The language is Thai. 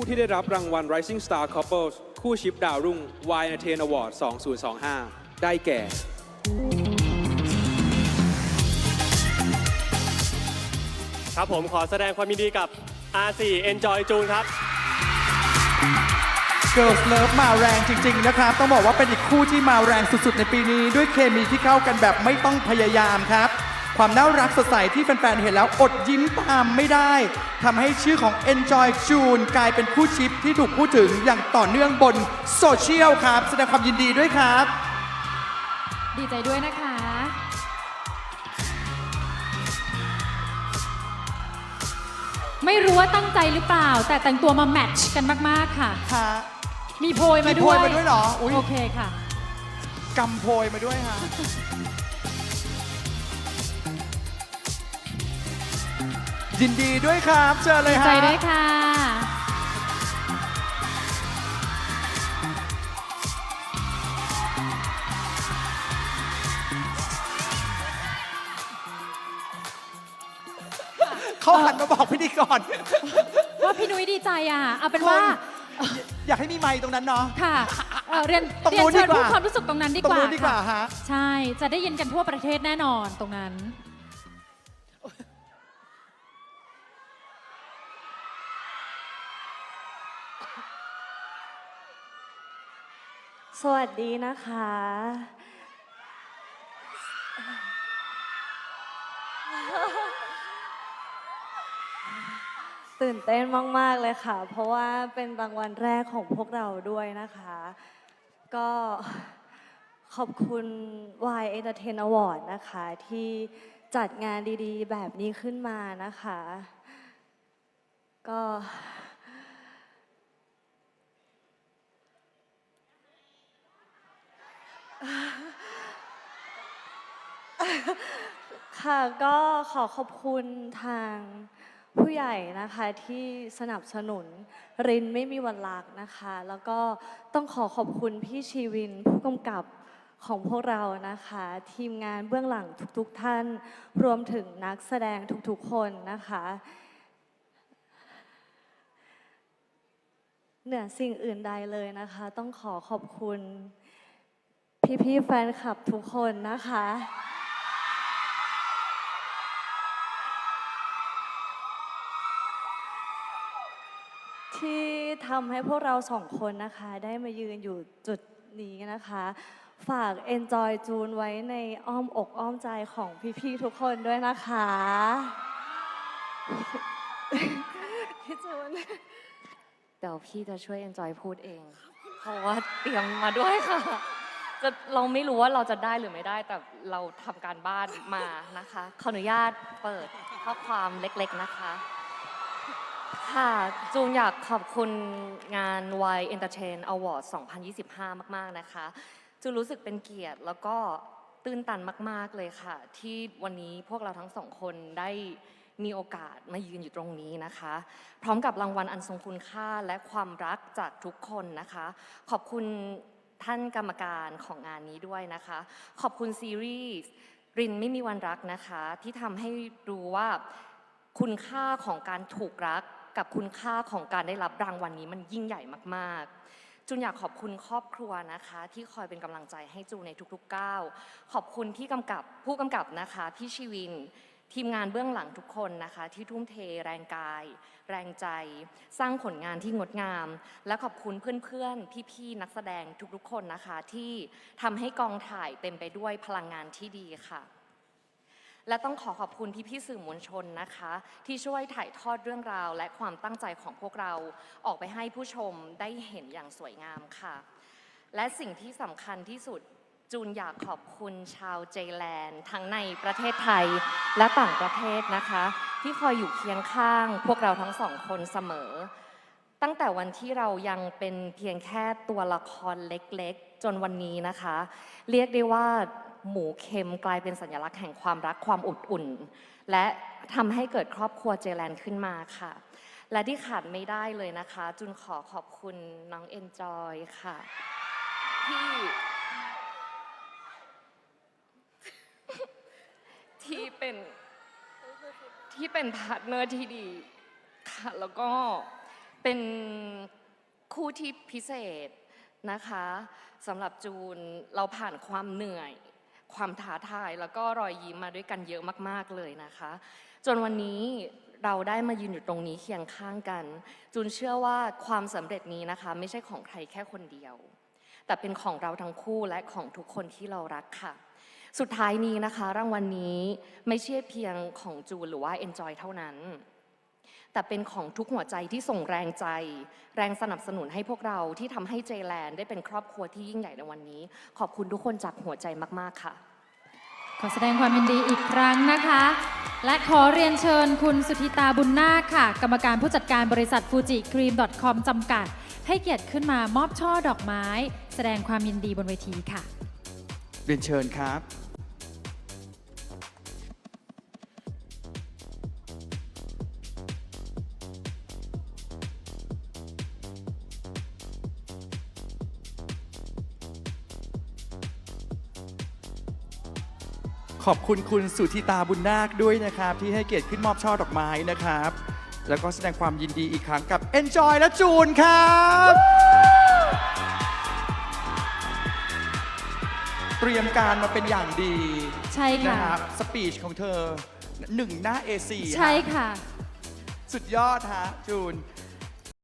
ผู้ที่ได้รับรางวัล Rising Star Couples คู่ชิปดาวรุ่ง Y Entertain Award 2025 ได้แก่ ครับผมขอแสดงความยินดีกับ R4 Enjoy จูนครับ Girls Love มาแรงจริง ๆ นะครับ ต้องบอกว่าเป็นอีกคู่ที่มาแรงสุด ๆ ในปีนี้ ด้วยเคมีที่เข้ากันแบบไม่ต้องพยายามครับ ความน่ารักสดใสที่แฟนๆ เห็นแล้วอดยิ้มตามไม่ได้ทำให้ชื่อของ Enjoy June กลายเป็นคู่ชิปที่ถูกพูดถึงอย่างต่อเนื่องบนโซเชียลครับ แสดงความยินดีด้วยครับ ดีใจด้วยนะคะ ไม่รู้ว่าตั้งใจหรือเปล่า แต่แต่งตัวมาแมทช์กันมาก ๆ ค่ะฮะมีโพยมามีด้โพวยยมาด้วยเหรอ อุ๊ยโอเคค่ะ กำโพยมาด้วยฮะ ยินดีด้วยครับ เชิญเลยดีฮะ ใจด้วยค่ะ เขาหันมาบอกพิธีกร ว่าพี่นุ้ยดีใจอะ เอาเป็นคุณว่าอยากให้มีไมค์ตรงนั้นเนาะ ค่ะเอ่อเรียนตรงเรียนนู้นเชิญดีกว่า พูดความรู้สึกตรงนั้นดีตรกงว่านู้นดีกว่าค่ะฮะ ใช่ จะได้ยินกันทั่วประเทศแน่นอนตรงนั้น สวัสดีนะคะ ตื่นเต้นมาก ๆ เลยค่ะ เพราะว่าเป็นรางวัลแรกของพวกเราด้วยนะคะ ก็ขอบคุณ Y Entertain Award นะคะ ที่จัดงานดีๆ แบบนี้ขึ้นมานะคะ ก็ ค่ะก็ขอขอบคุณทางผู้ใหญ่นะคะที่สนับสนุนรินไม่มีวันลักนะคะ แล้วก็ต้องขอขอบคุณพี่ชีวินผู้กำกับของพวกเรานะคะ ทีมงานเบื้องหลังทุกๆท่าน รวมถึงนักแสดงทุกๆคนนะคะ เหนือสิ่งอื่นใดเลยนะคะ ต้องขอขอบคุณพี่ๆแฟนคลับทุกคนนะคะ ที่ทำให้พวกเราสองคนนะคะ ได้มายืนอยู่จุดนี้นะคะ ฝาก Enjoy จูนไว้ในอ้อมอกอ้อมใจของพี่ๆทุกคนด้วยนะคะ พี่จูน เดี๋ยวพี่จะช่วย enjoy พูดเอง เพราะว่าเตรียมมาด้วยค่ะจะเราไม่รู้ว่าเราจะได้หรือไม่ได้ แต่เราทำการบ้านมานะคะ ขออนุญาตเปิดข้อความเล็กๆนะคะ ค่ะ จูนอยากขอบคุณงาน Y Entertain Award 2025 มาก ๆ นะคะ จูนรู้สึกเป็นเกียรติแล้วก็ตื้นตันมาก ๆ เลยค่ะ ที่วันนี้พวกเราทั้งสองคนได้มีโอกาสมายืนอยู่ตรงนี้นะคะ พร้อมกับรางวัลอันทรงคุณค่าและความรักจากทุกคนนะคะ ขอบคุณท่านกรรมการของงานนี้ด้วยนะคะ ขอบคุณซีรีส์รินไม่มีวันรักนะคะ ที่ทำให้รู้ว่าคุณค่าของการถูกรัก กับคุณค่าของการได้รับรางวัลนี้มันยิ่งใหญ่มากๆจุนอยากขอบคุณครอบครัวนะคะ ที่คอยเป็นกำลังใจให้จูนในทุกๆก้าวขอบคุณที่กำกับผู้กำกับนะคะพี่ชีวินทีมงานเบื้องหลังทุกคนนะคะ ที่ทุ่มเทแรงกาย แรงใจ สร้างผลงานที่งดงาม และขอบคุณเพื่อนๆ พี่ๆ นักแสดงทุกๆคนนะคะ ที่ทำให้กองถ่ายเต็มไปด้วยพลังงานที่ดีค่ะ และต้องขอขอบคุณพี่ๆสื่อมวลชนนะคะ ที่ช่วยถ่ายทอดเรื่องราว และความตั้งใจของพวกเราออกไปให้ผู้ชมได้เห็นอย่างสวยงามค่ะ และสิ่งที่สำคัญที่สุดจูนอยากขอบคุณชาวเจแลนด์ทั้งในประเทศไทยและต่างประเทศนะคะ ที่คอยอยู่เคียงข้างพวกเราทั้งสองคนเสมอ ตั้งแต่วันที่เรายังเป็นเพียงแค่ตัวละครเล็กๆ จนวันนี้นะคะ เรียกได้ว่า หมูเค็มกลายเป็นสัญลักษณ์แห่งความรักความอบอุ่น และทำให้เกิดครอบครัวเจแลนขึ้นมาค่ะ และที่ขาดไม่ได้เลยนะคะ จุนขอขอบคุณน้องเอนจอยค่ะที่ที่เป็นที่เป็นพาร์ทเนอร์ที่ดีค่ะแล้วก็เป็นคู่ที่พิเศษนะคะสำหรับจูนเราผ่านความเหนื่อย ความท้าทายแล้วก็รอยยิ้มมาด้วยกันเยอะมาก ๆเลยนะคะ จนวันนี้เราได้มายืนอยู่ตรงนี้เคียงข้างกัน จูนเชื่อว่าความสำเร็จนี้นะคะ ไม่ใช่ของใครแค่คนเดียว แต่เป็นของเราทั้งคู่และของทุกคนที่เรารักค่ะ สุดท้ายนี้นะคะ รางวัลนี้ไม่ใช่เพียงของจูนหรือว่า Enjoy เท่านั้น แต่เป็นของทุกหัวใจที่ส่งแรงใจ แรงสนับสนุนให้พวกเราที่ทำให้เจแลนได้เป็นครอบครัวที่ยิ่งใหญ่ในวันนี้ ขอบคุณทุกคนจากหัวใจมาก ๆ ค่ะ ขอแสดงความยินดีอีกครั้งนะคะ และขอเรียนเชิญคุณสุธิตาบุญนาคค่ะ กรรมการผู้จัดการบริษัทฟูจิครีม .com จำกัด ให้เกียรติขึ้นมามอบช่อดอกไม้ แสดงความยินดีบนเวทีค่ะ เรียนเชิญครับ ขอบคุณคุณสุธิตาบุญนาคด้วยนะครับ ที่ให้เกียรติขึ้นมอบช่อดอกไม้นะครับ แล้วก็แสดงความยินดีอีกครั้งกับ Enjoy และจูนครับ เตรียมการมาเป็นอย่างดีใช่ค่ะ นะครับสปีชของเธอหนึ่งหน้า A4 ใช่ฮะค่ะ สุดยอดฮะจูน